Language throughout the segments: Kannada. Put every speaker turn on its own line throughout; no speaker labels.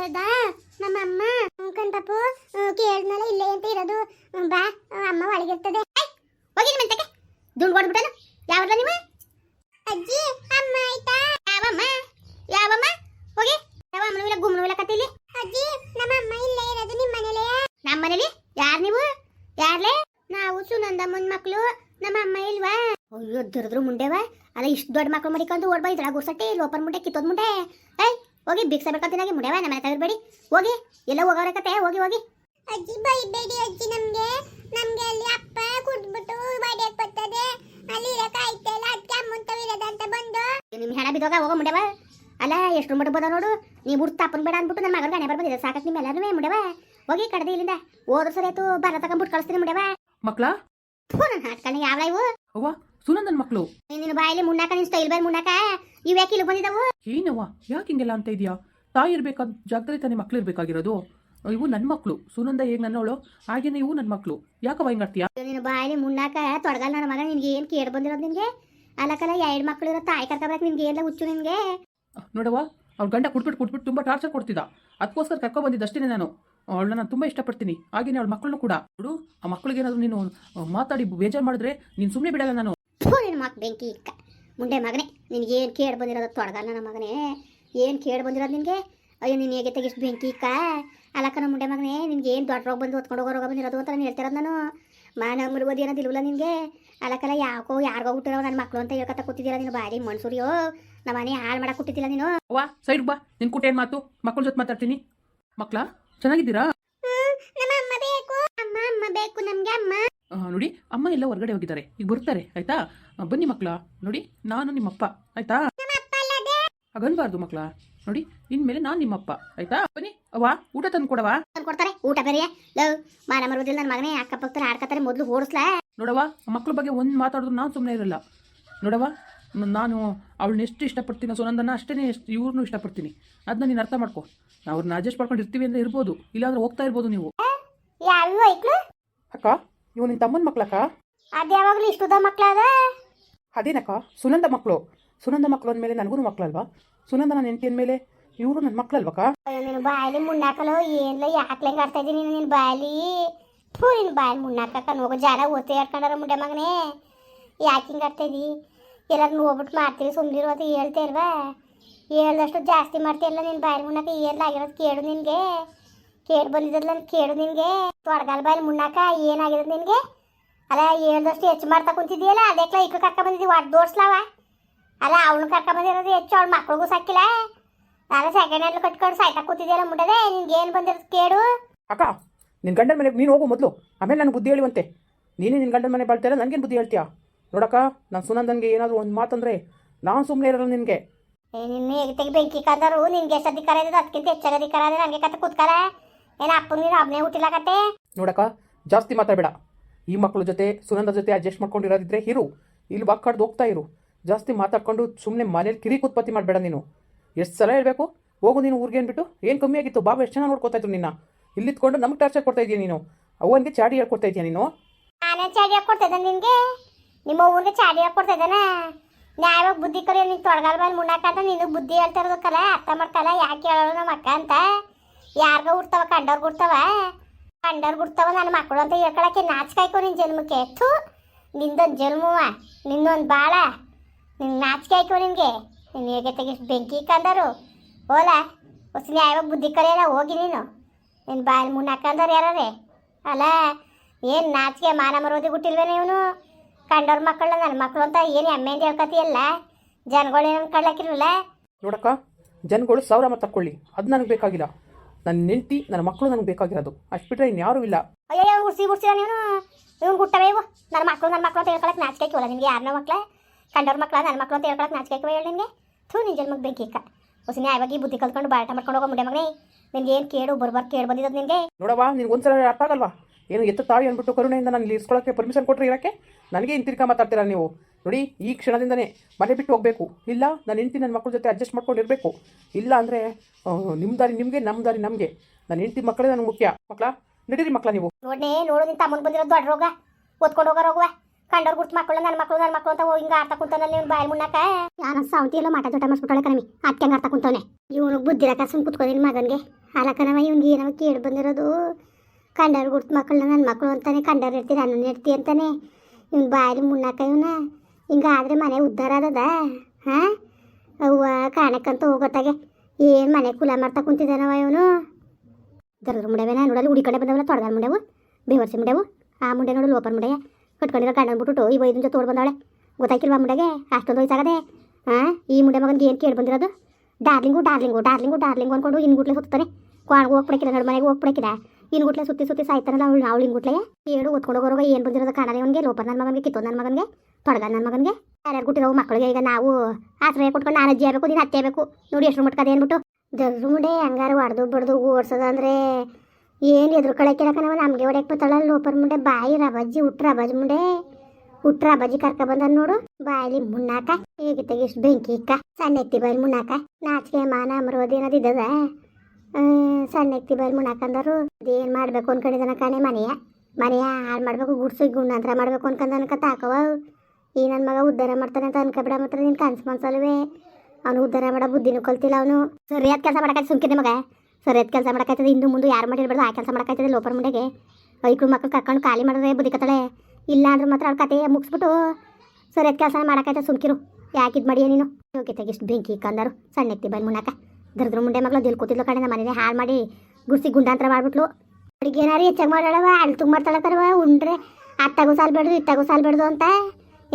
ಹೇಳ್ದ ನಮ್ಮ ಅಮ್ಮ ಪಾಪು ಕೇಳ್ದ್ನಲ್ಲ ಇಲ್ಲೇ ಅಂತ ಇರೋದು. ಬಾ ಅಮ್ಮ ಒಳಗಿರ್ತದೆ. ಹೋಗಿ ಮಂತಕ್ಕೆ. ದುಡ್ಡು ಕೊಡ್ಬಿಟ್ಟನು ಯಾವ್ದ ನೀವು? ಅಜ್ಜಿ, ಅಮ್ಮ ಆಯ್ತಾ? ಯಾವಮ್ಮ? ಯಾವಮ್ಮ? ಹೋಗಿ. ಯಾವ ಅಮ್ಮನೂ ಇಲ್ಲ ಗುಮ್ಮನೂ ಇಲ್ಲ? ಕತ್ತಿಲಿ ಅಜ್ಜಿ ನಮ್ಮ ಅಮ್ಮ ಇಲ್ಲೇ ಇರೋದು ನಿಮ್ಮ ಮನೇಲಿ. ನಮ್ಮ ಮನೇಲಿ? ಯಾರು ನೀವು? ಯಾರ್ಲೇ? ನಾವು ಸುನಂದಮ್ಮನ ಮಕ್ಕಳು ನಮ್ಮ ಅಮ್ಮ ಇಲ್ವಾ? ಅಯ್ಯೋ, ದುರ್ದ್ರು ಮುಂಡೆವಾ. ಅಲ್ಲ, ಇಷ್ಟು ದೊಡ್ಡ ಮಕ್ಕಳು ಮಡಿಕೊಂಡು ಓಡ್ಬಾ ಇದ್ರಾಗ ಗುರ್ಸಟ್ಟಿ ಲೋಪರ್ ಮುಂಡೆ, ಕಿತ್ತೋದ್ ಮುಂಡೆ. ಏಯ್ ಹೋಗಿ ಭಿಕ್ಷ ಬೇಕಂತಿನಾಗಿ ಮುಡಿಯವ ನಮ್ಮ ಮನೆ ತಗಿರಬೇಡಿ ಹೋಗಿ ಎಲ್ಲ ಹೋಗೋರೆ ಕತೆ ಹೋಗಿ ಹೋಗಿ. ಅಜ್ಜಿ ಬೈಬೇಡಿ ಅಜ್ಜಿ ನಮ್ಗೆ. ನಮ್ಗೆ ಅಲ್ಲಿ ಅಪ್ಪ ಕುಡ್ಬಿಟ್ಟು ಬಡಿಯಕ್ ಬರ್ತದೆ. ಅಲ್ಲಿ ಇರಕ್ ಆಯ್ತಲ್ಲ ಅದಕ್ಕೆ ಅಮ್ಮಂತವಿರೋದ ಅಂತ ಬಂದು. ನಿಮ್ಮ ಹೆಣ ಬಿದ್ದೋಗ ಹೋಗೋ ಮುಂಡೆವ ಅಲ್ಲ ಎಷ್ಟು ಮುಟ್ಬೋದ ನೋಡು. ನೀವು ಹುಡ್ತ ಅಪ್ಪನ ಬೇಡ ಅಂದ್ಬಿಟ್ಟು ನನ್ನ ಮಗನ ಗಣೆ ಬರ್ಬೋದಿದೆ ಸಾಕಷ್ಟು ನಿಮ್ಮ ಎಲ್ಲರೂ ಮುಂಡೆವ ಹೋಗಿ ಕಡದೆ ಇಲ್ಲಿಂದ. ಹೋದ್ರ ಸರಿ ಆಯ್ತು ಬರ ತಗೊಂಡ್ಬಿಟ್ಟು ಕಳಿಸ್ತೀನಿ ಮುಂಡೆವ
ಮಕ್ಳ?
ಫೋನ್ ಹಾಟ್ಕಣಿ ಯಾವ ಇವು?
ಸುನಂದನ್ ಮಕ್ಕಳು
ನಿನ್ನ ಬಾಯಲ್ಲಿ ಮುನ್ನಾಕ ನಿನ್ ಸ್ಟೈಲ್ ಬಾಯ್ ಮುನ್ನಾಕ? ಇವ್ ಯಾಕೆ ಇಲ್ಲಿ ಬಂದಿದ್ದಾವು
ಏನವ್ವ ಯಾಕೆ ಹಿಂಗೆಲ್ಲ ಅಂತ ಇದೆಯಾ? ತಾಯಿ ಇರ್ಬೇಕಾದ ಜಾಗದಲ್ಲಿ ತಾನೇ ಮಕ್ಳು ಇರ್ಬೇಕಾಗಿರೋದು. ಇವು ನನ್ನ ಮಕ್ಕಳು ಸುನಂದ ಹೇಗೆ ನನ್ನವಳು? ಹಾಗೇನೆ ಇವು ನನ್ನ ಮಕ್ಕಳು ಯಾಕವ್ವ ಹಿಂಗಾಡ್ತೀಯಾ
ನಿನ್ನ ಬಾಯಲ್ಲಿ ಮುನ್ನಾಕ ತೊಡಗಲ್ಲ ನನ್ನ ಮಗ ನಿನ್ಗೆ ಏನ್ ಕೇಳಿ ಬಂದಿರೋದು ನಿನ್ಗೆ? ಅಲ್ಲಕಲ್ಲ ಎರಡು ಮಕ್ಳು ಇರೋ ತಾಯಿ ಕರ್ಕೊಬರಕ್ ನಿನ್ಗೆ ಎಲ್ಲ ಹುಚ್ಚು ನಿನ್ಗೆ?
ನೋಡವ್ವ ಅವ್ರ ಗಂಡ ಕುಟ್ಬಿಟ್ಟು ಕುಟ್ಬಿಟ್ಟು ತುಂಬಾ ಟಾರ್ಚರ್ ಕೊಡ್ತಿದ್ದ. ಅದಕ್ಕೋಸ್ಕರ ಕರ್ಕೊ ಬಂದಿದ್ದ ಅಷ್ಟೇ ನಾನು. ಅವಳನ್ನ ನಾನು ತುಂಬ ಇಷ್ಟಪಡ್ತೀನಿ. ಹಾಗೇನೆ ಅವಳ ಮಕ್ಕಳನ್ನು ಕೂಡ. ನೋಡು ಆ ಮಕ್ಕಳಿಗೆ ಏನಾದರೂ ನೀನು ಮಾತಾಡಿ ಬೇಜಾರು ಮಾಡಿದ್ರೆ ನೀನು ಸುಮ್ಮನೆ ಬಿಡಲ್ಲ ನಾನು.
ಮಕ್ ಬೆಂಕಿ ಇಕ್ಕ ಮುಂಡೆ ಮಗನೇ ನಿನ್ಗೆ ಏನು ಕೇಳಿ ಬಂದಿರೋದು ತೊಡಗಲ್ಲ ನನ್ನ ಮಗನೇ? ಏನು ಕೇಳಿ ಬಂದಿರೋದು ನಿನಗೆ? ಅಯ್ಯೋ ನೀನು ಹೇಗೆ ತೆಗಿಷ್ಟು ಬೆಂಕಿ ಇಕ್ಕ ಅಲ್ಲಕ್ಕನ ಮುಂಡೆ ಮಗನೇ ನಿನ್ಗೆ ಏನು ದೊಡ್ಡ ರೋಗ ಬಂದು ಹೊತ್ಕೊಂಡು ಹೋಗೋ ರೋಗ ಬಂದಿರೋದು ಅಂತ ನಾನು ಹೇಳ್ತಿರೋದು ನಾನು. ಮಾನ ಮುರುಗೋದು ಏನೋ ದಿಲ್ವಲ್ಲ ನಿನಗೆ? ಅಲ್ಲಕ್ಕಲ್ಲ ಯಾಕೋ ಯಾರಿಗೋ ಹುಟ್ಟಿರೋ ನನ್ನ ಮಕ್ಕಳು ಅಂತ ಹೇಳ್ಕೊತ ಕೂತಿದ್ದೀರ ನೀನು ಬಾರಿ ಮನ್ಸೂರಿಯೋ? ನಮ್ಮ ಮನೆ ಹಾಳು ಮಾಡಕ್ಕೆ ಕೊಟ್ಟಿದ್ದಿಲ್ಲ ನೀನು?
ವಾ ಸೈಡ್ ಬಾ ನಿನ್ ಕುಟೇನ್ ಮಾತು? ಮಕ್ಕಳ ಜೊತೆ ಮಾತಾಡ್ತೀನಿ. ಮಕ್ಕಳ ಚೆನ್ನಾಗಿದ್ದೀರಾ?
ನಮ್ಮ ಅಮ್ಮ ಬೇಕು ಅಮ್ಮ ಅಮ್ಮ ಬೇಕು ನಮ್ಗೆ ಅಮ್ಮ.
ನೋಡಿ ಅಮ್ಮ ಎಲ್ಲ ಹೊರಗಡೆ ಹೋಗಿದ್ದಾರೆ. ಈಗ ಬರ್ತಾರೆ ಆಯ್ತಾ? ಬನ್ನಿ ಮಕ್ಕಳ ನೋಡಿ ನಾನು ನಿಮ್ಮಪ್ಪ ಆಯ್ತಾ? ಹಾಗನ್ಬಾರ್ದು ಮಕ್ಕಳ ನೋಡಿ ಇನ್ಮೇಲೆ ನಾನು ನಿಮ್ಮಪ್ಪ ಆಯ್ತಾ? ಬನ್ನಿ ಅವಾ ಊಟ ತಂದು ಕೊಡವಾ
ಕೊಡ್ತಾರೆ ಊಟ ಬೇರೆ ಲವ್ ಮಾನ ಮರುದಿಲ್ಲ ನನ್ನ ಮಗನೇ ಅಕ್ಕಪಕ್ಕದಲ್ಲಿ ಆಡ್ಕತ್ತಾರೆ ಮೊದಲು ಓಡಿಸ್ಲಾ.
ಮಕ್ಳ ಮಕ್ಕಳ ಬಗ್ಗೆ ಒಂದು ಮಾತಾಡಿದ್ರು ನಾನು ಸುಮ್ಮನೆ ಇರಲ್ಲ. ನೋಡವ್ವ ನ- ನಾನು ಅವಳನ್ನ ಎಷ್ಟು ಇಷ್ಟಪಡ್ತೀನಿ ಸುನಂದನ ಅಷ್ಟೇ ಎಷ್ಟು ಇವ್ರನ್ನೂ ಇಷ್ಟಪಡ್ತೀನಿ. ಅದನ್ನ ನೀನು ಅರ್ಥ ಮಾಡ್ಕೊ. ಅವ್ರನ್ನ ಅಡ್ಜಸ್ಟ್ ಮಾಡ್ಕೊಂಡು ಇರ್ತೀವಿ ಅಂದ್ರೆ ಇರ್ಬೋದು. ಇಲ್ಲಾಂದ್ರೆ ಹೋಗ್ತಾ ಇರ್ಬೋದು ನೀವು. ಅಕ್ಕ? ಇವ್ ನಿನ್ ತಮ್ಮನ ಮಕ್ಳಕ್ಕ?
ಅದು ಯಾವಾಗಲೂ ಇಷ್ಟುದ ಮಕ್ಕಳದ
ಅದೇನಕ್ಕ? ಸುನಂದ ಮಕ್ಕಳು ಸುನಂದ ಮಕ್ಕಳು ಅಂದಮೇಲೆ ನನಗೂ ಮಕ್ಕಳಲ್ವಾ ನನ್ನ ಹೆಂಡತಿ ಅಂದಮೇಲೆ ಇವರು ನನ್ನ ಮಕ್ಕಳಲ್ವಕ್ಕ
ಅಯ್ಯೋ ನೀನು ಬಾಯಲ್ಲಿ ಮುಣ್ಣಾಕಲು ಏನ್ಲ ಯಾಕ್ಲೆ ಆಡ್ತಾ ಇದ್ದೀನಿ ನೀನು ನಿನ್ನ ಬಾಯಲ್ಲಿ? ಥೂ ನಿನ್ನ ಬಾಯಲ್ಲಿ ಮುನ್ನಾಕ ಹೋಗೋ ಜನ ಓದ್ತಾ ಹೇಳ್ಕೊಂಡಾರ ಮುಂಡೆ ಮಗನೇ. ಯಾಕೆ ಹಿಂಗೆ ಆಡ್ತಾ ಇದ್ದಿ ಎಲ್ಲರೂ ನೋಡ್ಬಿಟ್ಟು ಮಾಡ್ತೀವಿ ಸುಮ್ಮನಿರು ಅಂತ ಹೇಳ್ತಾ ಇಲ್ವಾ? ಹೇಳ್ದಷ್ಟು ಜಾಸ್ತಿ ಮಾಡ್ತೀಯಲ್ಲ ನಿನ್ನ ಬಾಯಿ ಮುಣ್ಣಾಕ ಏನ್ಲ ಆಗಿರೋದು ಕೇಳು ನಿನಗೆ. ಕೇಳು ಬಂದಿದ್ದಲ್ಲ ಕೇಳು ನಿನಗೆ. ತೊಡಗಾಲ ಬಾಯಲ್ಲಿ ಮುನ್ನಾಕ ಏನಾಗಿದೆ ನಿನಗೆ? ಅಲ್ಲ ಹೇಳ್ದಷ್ಟು ಹೆಚ್ಚು ಮಾಡ್ತಾ ಕುಂತಿದ್ದೀಯಲ್ಲ ಅದಕ್ಕೆ ಇಕ್ಕ ಕರ್ಕ ಬಂದಿದ್ದೀವಿ ಒಟ್ಟು ದೋಡ್ಸ್ಲಾವ ಅಲ್ಲ ಅವಳು ಕರ್ಕ ಬಂದಿರೋದು ಹೆಚ್ಚು ಅವ್ಳು ಮಕ್ಳಿಗೂ ಸಾಕಿಲ್ಲ. ನಾನು ಸೆಕೆಂಡ್ ಹ್ಯಾಂಡ್ ಕಟ್ಕೊಂಡು ಸಾಯ್ತಾ ಕೂತಿದ್ದೀಯಲ್ಲ ಮುಟ್ಟದೆ ನಿನ್ಗೆ ಏನು ಬಂದಿರೋದು ಕೇಳು
ಅಕ್ಕ ನಿನ್ನ ಗಂಡನ ಮನೆಗೆ ನೀನು ಹೋಗು ಮೊದಲು. ಆಮೇಲೆ ನನಗೆ ಬುದ್ಧಿ ಹೇಳುವಂತೆ. ನೀನೇ ನಿನ್ನ ಗಂಡನ ಮನೆ ಬಾಳ್ತಾರ ನನಗೇನು ಬುದ್ಧಿ ಹೇಳ್ತೀಯಾ? ನೋಡಕ್ಕ ನಾನು ಸುನಂದನ್ಗೆ ಏನಾದರೂ ಒಂದು ಮಾತಂದ್ರೆ ನಾನು ಸುಮ್ಮನೆ ಇರಲ್ಲ ನಿನಗೆ.
ಏ ನಿನ್ನ ಹೇಗೆ ಬೆಂಕಿ ಕಾದರು ನಿನ್ಗೆ ಎಷ್ಟು ಅಧಿಕಾರ ಇದೆ ಅದಕ್ಕಿಂತ ಹೆಚ್ಚಾಗ ಅಧಿಕಾರ ಇದೆ ನನಗೆ ಕತೆ ಕೂತ್ಕಲ. ಏನು ಅಪ್ಪ ನೀನು ಒಬ್ಬನೇ ಹುಟ್ಟಿಲ್ಲ ಕತೆ.
ನೋಡಕ್ಕ ಜಾಸ್ತಿ ಮಾತಾಡಬೇಡ. ಈ ಮಕ್ಕಳ ಜೊತೆ ಸುನಂದ ಜೊತೆ ಅಡ್ಜಸ್ಟ್ ಮಾಡ್ಕೊಂಡಿರೋದಿದ್ರೆ ಇರು. ಇಲ್ಲಿ ಬಾಕಾಡ್ದು ಹೋಗ್ತಾ ಇರು. ಜಾಸ್ತಿ ಮಾತಾಡ್ಕೊಂಡು ಸುಮ್ಮನೆ ಮನೇಲಿ ಕಿರಿಕ್ ಉತ್ಪತ್ತಿ ಮಾಡಬೇಡ ನೀನು. ಎಷ್ಟು ಸಲ ಹೇಳಬೇಕು? ಹೋಗು ನೀನು ಊರಿಗೆ ಅಂದ್ಬಿಟ್ಟು. ಏನು ಕಮ್ಮಿ ಆಗಿತ್ತು? ಬಾಬು ಎಷ್ಟು ಚೆನ್ನಾಗಿ ನೋಡ್ಕೊತಾ ಇದ್ರು ನಿನ್ನ? ಇಲ್ಲಿತ್ಕೊಂಡು ನಮ್ಗೆ ಟಾರ್ಚರ್ ಕೊಡ್ತಾ ಇದೀಯ ನೀನು? ಅವನಿಗೆ ಚಾಡಿ ಹೇಳ್ಕೊಡ್ತಾ ಇದೀಯ ನೀನು?
ನಾನೇ ಚಾಡಿ ಹಾಕೊಡ್ತಾ ಇದ್ದಾನೆ ನಿನಗೆ. ನಿಮ್ಮ ಊರಿಗೆ ಚಾಡಿ ಹಾಕೊಡ್ತಾ ಇದ್ದಾನೆ. ನ್ಯಾಯವಾಗಿ ಬುದ್ಧಿ ಕರಿ ನೀನು ತೊಡಗಾಲ ಮೇಲೆ ಮುನ್ನಾಕಂತ ನೀನು ಬುದ್ಧಿ ಹೇಳ್ತಾ ಇರೋದಕ್ಕಲ್ಲ ಅರ್ಥ ಮಾಡ್ಕಲ್ಲ ಯಾಕೆ ಹೇಳೋಳು ನಮ್ಮ ಅಕ್ಕ ಅಂತ? ಯಾರಿಗೋ ಹುಡ್ತಾವ ಕಂಡರ್ ಹುಡ್ತಾವ? ಕಂಡವ್ರಿಗೆ ಹುಡ್ತಾವ ನನ್ನ ಮಕ್ಕಳು ಅಂತ ಹೇಳ್ಕೊಳಕ್ಕೆ ನಾಚಿಕಾಯ್ಕೊ ನಿನ್ನ ಜನ್ಮಕ್ಕೆ. ಥೂ, ನಿಂದೊಂದು ಜನ್ಮವ, ನಿನ್ನೊಂದು ಬಾಳ. ನಿನ್ನ ನಾಚಿಕೆ ಆಯ್ಕೋ ನಿನಗೆ. ನೀನು ಹೇಗೆ ತೆಗಿಸ್ ಬೆಂಕಿ ಕಂದರು ಓಲ ಹೊಸ ಯಾವಾಗ ಬುದ್ಧಿ ಕಲಿಯಲ್ಲ, ಹೋಗಿ ನೀನು. ನಿನ್ನ ಬಾಯಲ್ಲಿ ಮುನ್ನಾಕಂದವ್ರು ಯಾರೇ ಅಲ್ಲ ಏನು ನಾಚಿಕೆ ಮಾನ ಮರೋದಿ ಬಿಟ್ಟಿಲ್ವೇನೆ ಇವನು? ಕಂಡವ್ರ ಮಕ್ಕಳು ನನ್ನ ಮಕ್ಕಳು ಅಂತ ಏನು ಹೆಮ್ಮೆಯಿಂದ ಹೇಳ್ಕತಿಯಲ್ಲ? ಜನಗಳು ಏನು ಕಳ್ಲಾಕಿರಲ್ಲ
ನೋಡಕ್ಕ, ಜನಗಳು ಸಾವಿರ ಮತ ತಕ್ಕೊಳ್ಳಿ ಅದು ನನಗೆ ಬೇಕಾಗಿಲ್ಲ. ನನ್ನ ನೆಂಟಿ ನನ್ನ ಮಕ್ಕಳು ನನಗೆ ಬೇಕಾಗಿರೋದು. ಅಷ್ಟು ಬಿಟ್ಟರೆ ಇನ್ಯಾರೂ ಇಲ್ಲ.
ಅಯ್ಯೋ ಗುಡ್ಸಿ ಉರ್ಸಿದ ನೀನು ಇವನು ಗುಟ್ಟವೇ ಇವು ನನ್ನ ಮಕ್ಕಳು ನನ್ನ ಮಕ್ಕಳು ಅಂತ ಹೇಳ್ಕೊಳಕ್ಕೆ ನಾಚಿಕೆ ಕೇಳ ನಿಮಗೆ ಯಾರನ್ನ ಮಕ್ಕಳ ಕಂಡವ್ರ ಮಕ್ಕಳ ನನ್ನ ಮಕ್ಕಳು ಅಂತ ಹೇಳ್ಕೊಳಕ್ಕೆ ನಾಚಿಕೆ ಹೇಳಿ ನಿಮಗೆ ಥೂ ನಿನ್ನ ಜನ್ಮಕ್ಕೆ ಬೆಂಕಿ ಇಕ್ಕ ಹೊಸ ನ್ಯಾಯವಾಗಿ ಬುದ್ಧಿ ಕಲ್ತ್ಕೊಂಡು ಬಾಟ ಮಾಡ್ಕೊಂಡು ಹೋಗೋ ಮುಂಡೆ ಮಗನೇ. ನಿನ್ಗೆ ಏನು ಕೇಳು ಬರ್ಬಾರ್ ಕೇಳಿ ಬಂದಿದ್ದು ನಿನಗೆ?
ನೋಡವ್ವ ನಿನ್ಗೆ ಒಂದ್ಸಲ ಅರ್ಥ ಆಗಲ್ವಾ? ಏನು ಎತ್ತ ತಾಯಿ ಅಂದ್ಬಿಟ್ಟು ಕರುಣೆಯಿಂದ ನಾನು ಇಲ್ಲಿ ಇರಿಸ್ಕೊಳ್ಳೋಕ್ಕೆ ಪರ್ಮಿಷನ್ ಕೊಟ್ಟರೆ ಇರೋಕ್ಕೆ ನನಗೆ ಹಿಂತಿರ್ಕ ಮಾತಾಡ್ತೀರಾ ನೀವು? ನೋಡಿ ಈ ಕ್ಷಣದಿಂದನೇ ಮನೆ ಬಿಟ್ಟು ಹೋಗಬೇಕು. ಇಲ್ಲ ನಾನು ಹೆಂಡ್ತಿ ನನ್ನ ಮಕ್ಕಳ ಜೊತೆ ಅಡ್ಜಸ್ಟ್ ಮಾಡ್ಕೊಂಡು ಇರಬೇಕು ಇಲ್ಲ ಅಂದರೆ ನಿಮ್ಮ ದಾರಿ ನಿಮಗೆ ನಮ್ಮ ದಾರಿ ನಮಗೆ. ನನ್ನ ಹೆಂಡತಿ ಮಕ್ಕಳೇ ನನಗೆ ಮುಖ್ಯ. ಮಕ್ಕಳ ನಡೀರಿ ಮಕ್ಕಳ ನೀವು.
ನೋಡೇ ನೋಡು ಅಮ್ಮನ ಬಂದಿರೋದು ಬಂದಿರೋ ದೊಡ್ಡ ರೋಗ. ಓದ್ಕೊಂಡು ಹೋಗೋ ರೋಗವ. ಕಂಡವ್ರು ಗುರ್ತು ಮಕ್ಕಳು ನನ್ನ ಮಕ್ಕಳು ನನ್ನ ಮಕ್ಕಳು ಅಂತ ಹಿಂಗೆ ಆಡ್ತಾ ಕುಂತಾನಲ್ಲಿ ಇವ್ನು ಬಾಯಲ್ ಮುನ್ನಕ ಯಾರ ಸಾವಂತಿ ಎಲ್ಲ ಮಾಟ ಜೋಟ ಮಾಡಿಸ್ಬಿಟ್ಟಳೆ ಕಣಮಿ ಹಂಗೆ ಆಡ್ತಾ ಕುಂತವನೆ. ಇವನು ಬುದ್ಧಿರಕ ಸುಮ್ ಕುತ್ಕೊಂಡಿನ ಮಗನಿಗೆ. ಅಲಕನವ ಇವ್ನಿಗೆ ಏನವ ಕೇಳಿ ಬಂದಿರೋದು. ಕಂಡವ್ರು ಗುರ್ತು ಮಕ್ಕಳನ್ನ ನನ್ನ ಮಕ್ಕಳು ಅಂತಾನೆ ಕಂಡವ್ರು ಇರ್ತೀನಿ ನನ್ನ ಇರ್ತೀನಿ ಅಂತಾನೆ. ಇವ್ನು ಬಾಯಲ್ಲಿ ಮುನ್ನಕ ಇವನ. ಹಿಂಗ ಆದ್ರೆ ಮನೆ ಉದ್ಧಾರ ಆದದ? ಹಾಂ? ಅವ್ವ ಕಾಣಕ್ಕಂತ ಹೋಗೋತ್ತಾಗೆ. ಏನು ಮನೆ ಕುಲ ಮಾಡ್ತಾ ಕುಂತಿದ್ದಾನವ ಇವನು? ದರದ ಮುಂಡೆವೇನ ನೋಡಲ್ಲಿ ಉಡಿ ಕಡೆ ಬಂದವಲ್ಲ, ತೊಡಗಲ್ ಮುಂಡೆವು ಬೇವರ್ಸಿ ಮುಂಡೆವು. ಆ ಮುಂಡೆ ನೋಡಲು ಓಪನ್ ಮುಂಡೆಯ. ಕಟ್ಕೊಂಡಿರೋ ಗಂಡನ ಬಿಟ್ಟು ಈ ವೈದ್ಯನ ಜೊತೆ ತೋಡ್ ಬಂದವಳೆ ಗೊತ್ತಾಯ್ಕಿಲ್ವಾ ಮುಂಡೆಗೆ? ಅಷ್ಟೊಂದು ವಯಸ್ಸಾಗದೆ? ಹಾಂ ಈ ಮುಂಡೆ ಮಗನಿಗೆ ಏನು ಕೇಳಿ ಬಂದಿರೋದು? ಡಾರ್ಲಿಂಗು ಡಾರ್ಲಿಂಗು ಡಾರ್ಲಿಂಗು ಡಾರ್ಲಿಂಗು ಅಂದ್ಕೊಂಡು ಇನ್ಗುಟ್ಲೆ ಸುತ್ತಾನೆ. ಕ್ವಾಣ್ಗೆ ಹೋಗ್ಬಿಡಕಿಲ್ಲ ನಡು ಮನೆಗೆ ಹೋಗ್ಬಿಡಕಿಲ್ಲ ಇನ್ಗುಟ್ಲೆ ಸುತ್ತಿ ಸುತ್ತಿ ಸಾಯ್ತಾನಲ್ಲ ಅವಳು ಅವಳು ಇನ್ಗುಟ್ಲೆ ಏಳು ಓದ್ಕೊಂಡು ಹೋಗೋವಾಗ ಏನು ಬಂದಿರೋದು ಕಾಣಲ್ಲ ಇವನಿಗೆ? ಲೋಪರ್ ನನ್ನ ಮಗನಿಗೆ ಕಿತ್ತೋ ನನ್ನ ಮಗನಿಗೆ? ತೊಡಗ ನನ್ನ ಮಗನಿಗೆ? ಯಾರ್ಯಾರು ಕೊಟ್ಟಿರೋ ಮಕ್ಕಳಿಗೆ ಈಗ ನಾವು ಆಶ್ರಯ ಕೊಟ್ಕೊಂಡು ನಾನು ಅಜ್ಜಿ ಆಗಬೇಕು, ನೀನು ಅತ್ತೆ ನೋಡಿ ಎಷ್ಟು ಮುಟ್ಕದೆ ಅಂದ್ಬಿಟ್ಟು ದರ್ರು ಹಂಗಾರು ಹೊಡೆದು ಬಡ್ದು ಓಡ್ಸೋದಂದ್ರೆ ಏನು ಎದುರು ನಾವು ನಮಗೆ ಹೊಡೆಯಕ್ಕೆ ಬತ್ತಾಳ ಲೋಪರ್ ಮುಂಡೆ, ಬಾಯಿ ರಬಜ್ಜಿ ಹುಟ್ರ ರಬಜ್ ಮುಂಡೆ. ಹುಟ್ರ ರಬಜ್ಜಿ ಕರ್ಕ ಬಂದ ನೋಡು. ಬಾಯಲ್ಲಿ ಮುನ್ನಾಕ ಹೇಗೆ ತೆಗಿಸ್ ಬೆಂಕಿ ಇಕ್ಕ. ಸಣ್ಣ ಎತ್ತಿ ಬಾಯಿ ಮುನ್ನಾಕ ನಾಚಿಕೆ, ಮಾನ ಮರೋದಿ ಇದ್ದದ? ಸಣ್ಣ ಎತ್ತಿ ಬಾಯಿ ಮುನ್ನಾಕಂದರು ಅದೇನು ಮಾಡಬೇಕು ಅನ್ಕೊಂಡಿದ್ದಾನ ಕಾಣೆ ಮನೆಯ? ಮನೆಯ ಹಾಳು ಮಾಡಬೇಕು, ಗುಡ್ಸು ಗುಂಡಾಂತರ ಮಾಡಬೇಕು ಅನ್ಕೊಂಡ ಅನ್ಕ ತಾಕವ ಈ ನನ್ನ ಮಗ ಉದ್ಧಾರ ಮಾಡ್ತಾನೆ ಅಂತ ಅನ್ಕೊಬಿಡ, ಮಾತ್ರ ನೀನು ಕನ್ಸು ಮನ್ಸಲ್ವೇ ಅವನು ಉದ್ಧಾರ ಮಾಡೋ ಬುದ್ಧಿನೂ ಕಲ್ತಿಲ್ಲ ಅವನು. ಸರಿಯಾದ ಕೆಲಸ ಮಾಡಕ್ಕೆ ಸುಮ್ಕಿದೆ ಮಗ. ಸರಿಯಾದ ಕೆಲಸ ಮಾಡಕ್ಕಾಯ್ತದೆ ಇಂದು ಮುಂದೆ ಯಾರು ಮಾಡಿರ್ಬಾರ್ದು ಆ ಕೆಲಸ ಮಾಡಕ್ಕಾಯ್ತದೆ ಲೋಪರ್ ಮುಂಡೆಗೆ. ಐಕ್ಳು ಮಕ್ಕಳು ಕರ್ಕೊಂಡು ಖಾಲಿ ಮಾಡಿದ್ರೆ ಬುದ್ಧಿಕತ್ತಳೆ ಇಲ್ಲ ಅಂದ್ರೆ ಮಾತ್ರ ಅವ್ರ ಕತೆ ಮುಗಿಸ್ಬಿಟ್ಟು. ಸರಿಯಾದ ಕೆಲಸ ಮಾಡಕ್ಕಾಯ್ತದೆ ಸುಮ್ಕಿರು. ಯಾಕೆ ಇದು ಮಾಡಿಯ ನೀನು? ಹೋಗಿ ತೆಗಿಷ್ಟು ಬೆಂಕಿ ಕಂದರು. ಸಣ್ಣ ಎತ್ತಿ ಬಂದು ಮುನ್ನಾಕ. ದರ್ದ್ರ ಮುಂಡೆ ಮಗಳು ದಿಲ್ ಕೂತಿದ್ಲು ಕಡೆ ನಮ್ಮ ಮನೇಲಿ ಹಾಳು ಮಾಡಿ ಗುಡ್ಸಿ ಗುಂಡಾಂತರ ಮಾಡ್ಬಿಟ್ಲು. ಅಡಿಗೆ ಏನಾರು ಹೆಚ್ಚಾಗಿ ಮಾಡಾಳವ ಅಳ್ತು ಮಾಡ್ತಾಳ ಕರವ ಉಂಡ್ರೆ ಅತ್ತಾಗೂ ಸಾಲ್ ಬೇಡ್ದು ಇತ್ತಾಗೂ ಸಾಲ್ ಬೇಡ್ದು ಅಂತ.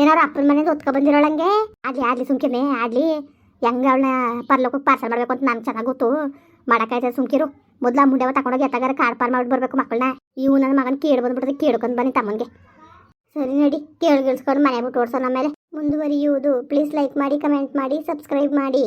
ಏನಾರು ಅಪ್ಪನ ಮನೆಯಿಂದ ಒತ್ಕೊ ಬಂದಿರೋಳಂಗೆ ಆಡ್ಲಿ ಆಡ್ಲಿ ಸುಮ್ಕಿರ್ನೆ ಆಡ್ಲಿ ಹೆಂಗೆ ಅವಳನ್ನ ಪರ್ಲೋಕಕ್ಕೆ ಪಾರ್ಸಲ್ ಮಾಡಬೇಕು ಅಂತ ನಂಗೆ ಚೆನ್ನಾಗಿ ಗೊತ್ತು. ಮಾಡಕ್ಕಾಯ್ತದೆ ಸುಮ್ಕಿರು. ಮೊದ್ಲ ಮುಂಡೆವ ತಗೊಂಡೋಗಿ ಎತ್ತಗಾರ ಕಾರ್ ಪಾರ್ ಮಾಡಿ ಬರ್ಬೇಕು ಮಕ್ಕಳನ್ನ ಇವು ನನ್ನ ಮಗನ ಕೇಳಿ ಬಂದ್ಬಿಡ್ತದೆ ಕೇಳ್ಕೊಂಡು ಬನ್ನಿ ತಮ್ಮಂಗೆ ಸರಿ ನೋಡಿ ಕೇಳಿ ಗಿಳಿಸ್ಕೊಂಡು ಮನೆ ಬಿಟ್ಟು ಓಡಿಸೋಣ ಮೇಲೆ ಮುಂದುವರಿಯುವುದು. ಪ್ಲೀಸ್ ಲೈಕ್ ಮಾಡಿ ಕಮೆಂಟ್ ಮಾಡಿ ಸಬ್ಸ್ಕ್ರೈಬ್ ಮಾಡಿ.